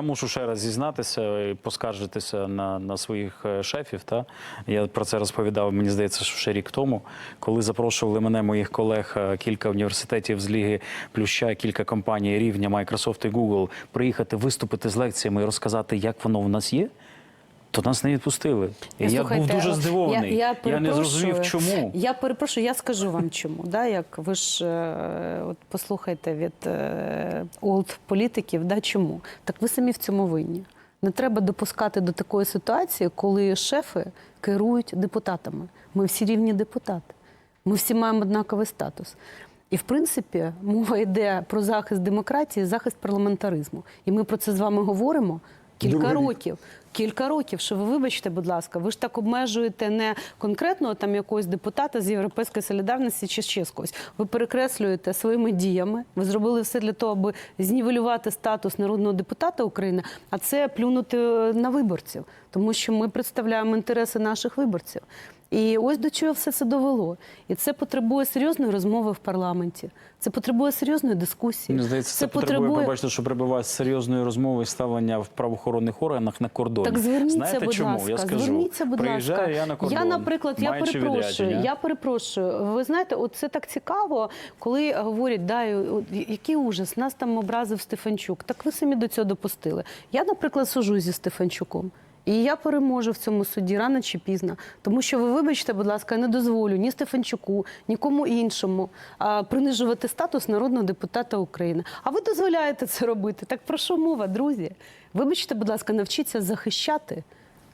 Я мушу ще раз зізнатися і поскаржитися на, на своїх е, шефів. Та я про це розповідав. Мені здається, що ще рік тому, коли запрошували мене, моїх колег, е, кілька університетів з ліги Плюща, кілька компаній рівня Microsoft і Google, приїхати виступити з лекціями і розказати, як воно в нас є. То нас не відпустили. І я був дуже здивований. Я, я, не зрозумів, чому. Я перепрошую, я скажу вам чому. Да, як ви ж е, от послухайте від е, олд політиків, да, чому? Так ви самі в цьому винні. Не треба допускати до такої ситуації, коли шефи керують депутатами. Ми всі рівні депутати. Ми всі маємо однаковий статус. І в принципі мова йде про захист демократії, захист парламентаризму. І ми про це з вами говоримо кілька Другий років. Кілька років, що ви вибачте, будь ласка, ви ж так обмежуєте не конкретного там якогось депутата з європейської солідарності чи ще з когось. Ви перекреслюєте своїми діями. Ви зробили все для того, аби знівелювати статус народного депутата України, а це плюнути на виборців, тому що ми представляємо інтереси наших виборців. І ось до чого все це довело. І це потребує серйозної розмови в парламенті. Це потребує серйозної дискусії. Мені здається, це, потребує, побачити, що прибуває серйозної розмови і ставлення в правоохоронних органах на кордоні. Так зверніться, Знаєте будь чому? ласка, я скажу, зверніться, будь приїжджаю ласка. я на кордон, наприклад, я перепрошую. Я перепрошую. Ви знаєте, от це так цікаво, коли говорять, да, який ужас, нас там образив Стефанчук. Так ви самі до цього допустили. Я, наприклад, сужу зі Стефанчуком. І я переможу в цьому суді рано чи пізно. Тому що ви вибачте, будь ласка, я не дозволю ні Стефанчуку, нікому іншому а, принижувати статус народного депутата України. А ви дозволяєте це робити? Так про що мова, друзі? Вибачте, будь ласка, навчіться захищати.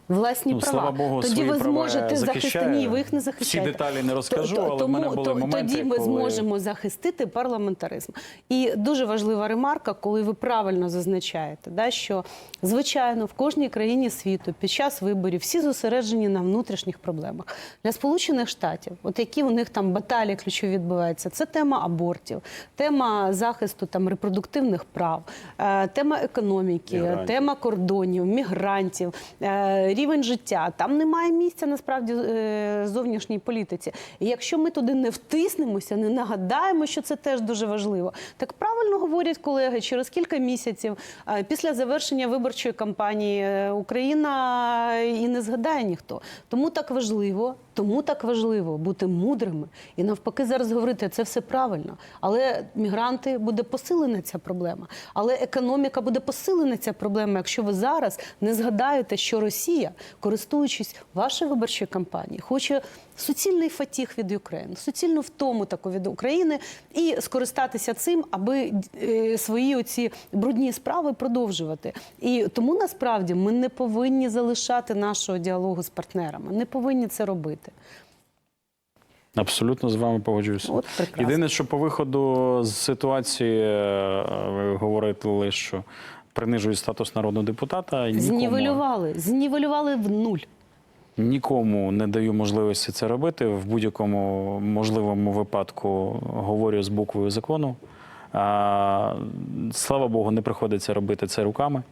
Власні Ну, права. слава Богу, тоді ви зможете захистити. Ні, ви їх не Всі захищаєте. деталі не розкажу, але в мене були то- моменти, тоді ми коли- зможемо захистити парламентаризм. І дуже важлива ремарка, коли ви правильно зазначаєте, да, що звичайно в кожній країні світу під час виборів всі зосереджені на внутрішніх проблемах. Для Сполучених Штатів, от які у них там баталії ключові відбуваються, це тема абортів, тема захисту там репродуктивних прав, е, тема економіки, Мігрантів. тема кордонів, мігрантів, е, рівень життя. Там немає місця насправді е, зовнішній політиці. І якщо ми туди не втиснемося, не нагадаємо, що це теж дуже важливо. Так правильно говорять колеги, через кілька місяців е, після завершення виборчої кампанії е, Україна і не згадає ніхто. Тому так важливо, тому так важливо бути мудрими і навпаки зараз говорити це все правильно. Але мігранти буде посилена ця проблема. Але економіка буде посилена ця проблема, якщо ви зараз не згадаєте, що Росія, користуючись вашою виборчою кампанією, хоче суцільний фатіг від України, суцільну втому таку від України і скористатися цим, аби е, свої оці брудні справи продовжувати. І тому насправді ми не повинні залишати нашого діалогу з партнерами, не повинні це робити. Абсолютно з вами погоджуюся. От. Єдине, що по виходу з ситуації е, ви говорили, що принижують статус народного депутата. нікому- Знівелювали, знівелювали в нуль. Нікому не даю можливості це робити. В будь-якому можливому випадку говорю з буквою закону. А, слава Богу, не приходиться робити це руками.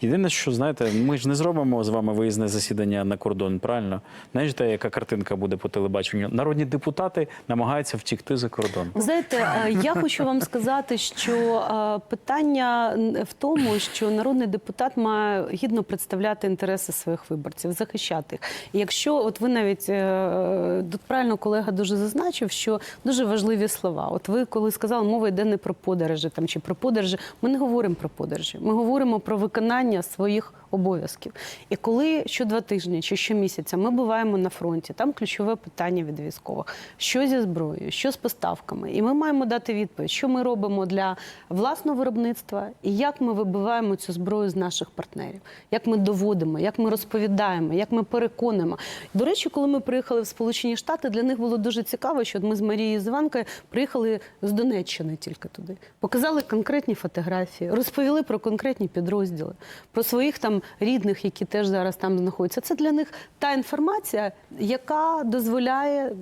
Єдине, що знаєте, ми ж не зробимо з вами виїзне засідання на кордон, правильно? Знаєте, яка картинка буде по телебаченню? Народні депутати намагаються втікти за кордон. Знаєте, е, я хочу вам сказати, що е, питання в тому, що народний депутат має гідно представляти інтереси своїх виборців, захищати їх. Якщо от ви навіть е, тут правильно колега дуже зазначив, що дуже важливі слова. От ви коли сказали, мова йде не про подорожі там чи про подорожі, ми не говоримо про подорожі, ми говоримо про виконання своїх обов'язків. І коли що два тижні чи щомісяця ми буваємо на фронті, там ключове питання від військових: що зі зброєю, що з поставками, і ми маємо дати відповідь, що ми робимо для власного виробництва і як ми вибиваємо цю зброю з наших партнерів, як ми доводимо, як ми розповідаємо, як ми переконуємо. До речі, коли ми приїхали в Сполучені Штати, для них було дуже цікаво, що ми з Марією з Іванкою приїхали з Донеччини тільки туди, показали конкретні фотографії, розповіли про конкретні підрозділи, про своїх там рідних, які теж зараз там знаходяться. Це для них та інформація, яка дозволяє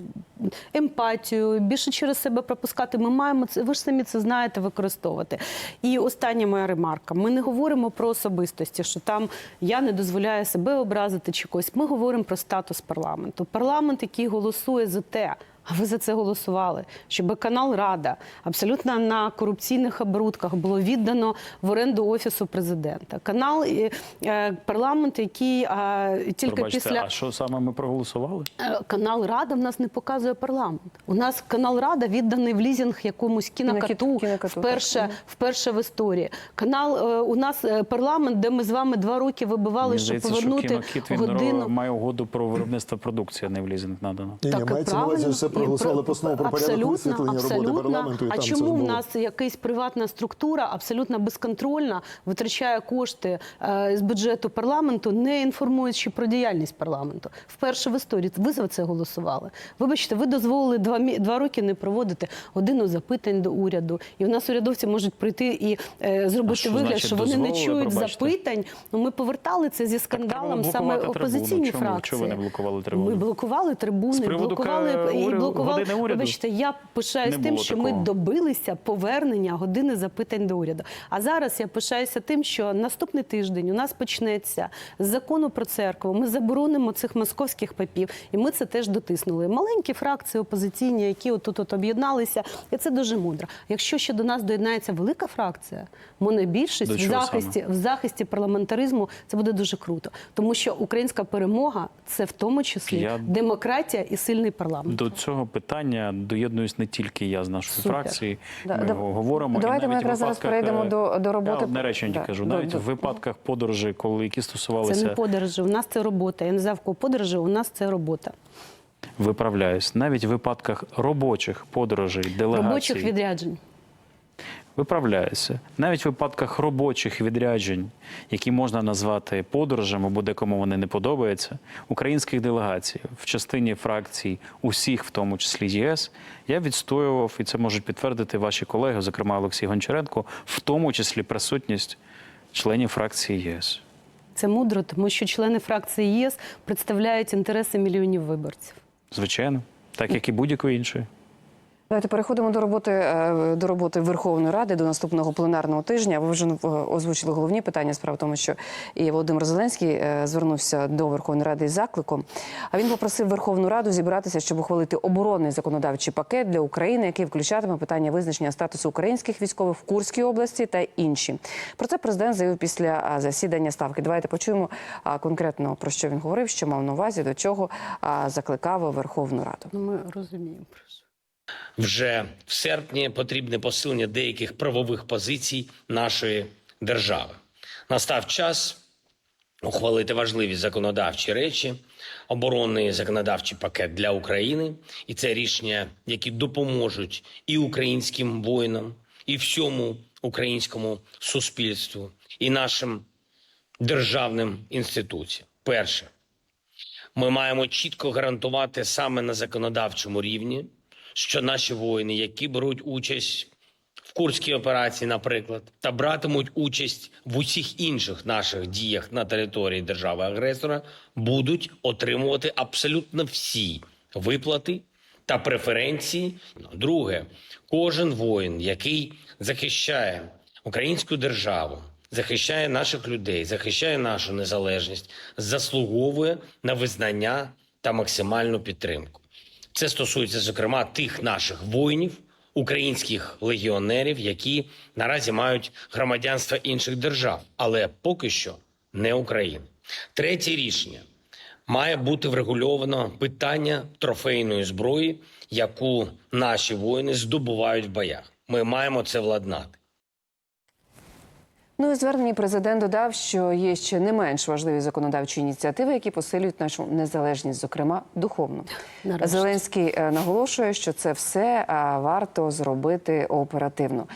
емпатію, більше через себе пропускати. Ми маємо це. Ви ж самі це знаєте, використовувати. І остання моя ремарка: ми не говоримо про особистості, що там я не дозволяю себе образити чи когось. Ми говоримо про статус парламенту. Парламент, який голосує за те. А ви за це голосували, щоб канал Рада абсолютно на корупційних оборудках було віддано в оренду офісу президента. Канал е, е, парламент, який е, тільки Пробачте, після а що саме ми проголосували? Е, Канал Рада в нас не показує парламент. У нас канал Рада відданий в лізінг якомусь кінокату, Кіно- кінокату, вперше, так. вперше в історії. Канал е, у нас е, парламент, де ми з вами два роки вибивали, Мені щоб здається, що повернути кінокіт він годину. має угоду про виробництво продукції, а не в лізинг надано. Так, увазі, правильно. Проголосували про- постанову про порядок абсолютно, висвітлення роботи парламенту. І а там чому це в нас якась приватна структура абсолютно безконтрольна витрачає кошти е, з бюджету парламенту, не інформуючи про діяльність парламенту? Вперше в історії ви за це голосували. Вибачте, ви дозволили два мі- два роки не проводити годину запитань до уряду, і в нас урядовці можуть прийти і е, зробити що вигляд, значить що вони не чують пробачте? запитань. Ну ми повертали це зі скандалом саме блокувати трибуну. опозиційні Чому? фракції. Чому ви не блокували трибуну? Ми блокували трибуни, блокували і уряду- блокували. Вибачте, я пишаюсь тим, що ми добилися повернення години запитань до уряду. А зараз я пишаюся тим, що наступний тиждень у нас почнеться з закону про церкву. Ми заборонимо цих московських папів, і ми це теж дотиснули. Маленькі фракції опозиційні, які отут от об'єдналися, і це дуже мудро. Якщо ще до нас доєднається велика фракція, монобільшість в захисті в захисті парламентаризму, це буде дуже круто, тому що українська перемога це в тому числі Я- демократія і сильний парламент. До цього питання доєднуюсь не тільки я з нашої Супер. фракції. Да, ми да- говоримо. давайте ми навіть якраз зараз перейдемо е, до- до роботи. Я одне речення Да, кажу. до- Навіть до- в випадках подорожей, коли які стосувалися Це не подорожі. У нас це робота. Я не знав, кого подорожі, у нас це робота. виправляюсь, навіть в випадках робочих подорожей, делегацій, Робочих відряджень. Виправляюся. Навіть в випадках робочих відряджень, які можна назвати подорожами, або декому вони не подобаються, українських делегацій в частині фракцій, усіх, в тому числі ЄС, я відстоював, і це можуть підтвердити ваші колеги, зокрема Олексій Гончаренко, в тому числі присутність членів фракції ЄС. Це мудро, тому що члени фракції ЄС представляють інтереси мільйонів виборців. Звичайно, так як і будь-якої іншої. Давайте переходимо до роботи е, до роботи Верховної Ради до наступного пленарного тижня. Ви вже е, озвучили головні питання. Справа в тому, що і Володимир Зеленський е, звернувся до Верховної Ради із закликом. А він попросив Верховну Раду зібратися, щоб ухвалити оборонний законодавчий пакет для України, який включатиме питання визначення статусу українських військових в Курській області та інші. Про це президент заявив після засідання ставки. Давайте почуємо конкретно про що він говорив, що мав на увазі, до чого закликав Верховну Раду. Ну, ми розуміємо про що. Вже в серпні потрібне посилення деяких правових позицій нашої держави. Настав час ухвалити важливі законодавчі речі, оборонний законодавчий пакет для України, і це рішення, які допоможуть і українським воїнам, і всьому українському суспільству, і нашим державним інституціям. Перше, ми маємо чітко гарантувати саме на законодавчому рівні, що наші воїни, які беруть участь в Курській операції, наприклад, та братимуть участь в усіх інших наших діях на території держави-агресора, будуть отримувати абсолютно всі виплати та преференції. Ну, Друге, кожен воїн, який захищає українську державу, захищає наших людей, захищає нашу незалежність, заслуговує на визнання та максимальну підтримку. Це стосується, зокрема, тих наших воїнів, українських легіонерів, які наразі мають громадянство інших держав, але поки що не України. Третє рішення має бути врегульовано питання трофейної зброї, яку наші воїни здобувають в боях. Ми маємо це владнати. Ну і зверненні президент додав, що є ще не менш важливі законодавчі ініціативи, які посилюють нашу незалежність, зокрема духовну. Нарешті. Зеленський е, наголошує, що це все варто зробити оперативно.